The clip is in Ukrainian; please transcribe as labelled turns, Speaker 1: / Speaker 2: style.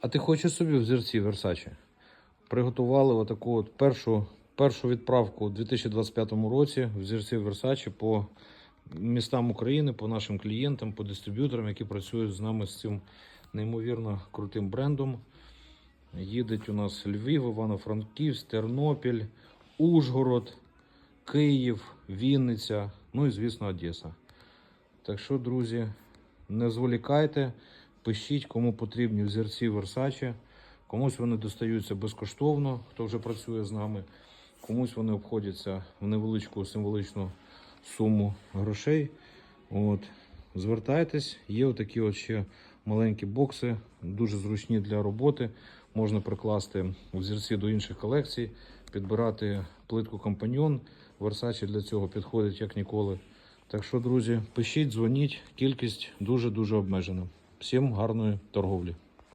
Speaker 1: А ти хочеш собі взірці Versace? Приготували отаку от першу, першу відправку у 2025 році взірці Versace по містам України, по нашим клієнтам, по дистриб'юторам, які працюють з нами з цим неймовірно крутим брендом. Їдуть у нас Львів, Івано-Франківськ, Тернопіль, Ужгород, Київ, Вінниця, ну і, звісно, Одеса. Так що, друзі, не зволікайте, пишіть, кому потрібні взірці Versace. Комусь вони достаються безкоштовно, хто вже працює з нами. Комусь вони обходяться в невеличку символічну суму грошей. От. Звертайтесь, є отакі от ще маленькі бокси, дуже зручні для роботи. Можна прикласти взірці до інших колекцій, підбирати плитку компаньйон. Versace для цього підходить як ніколи. Так що, друзі, пишіть, дзвоніть, кількість дуже-дуже обмежена. Всім гарної торговлі.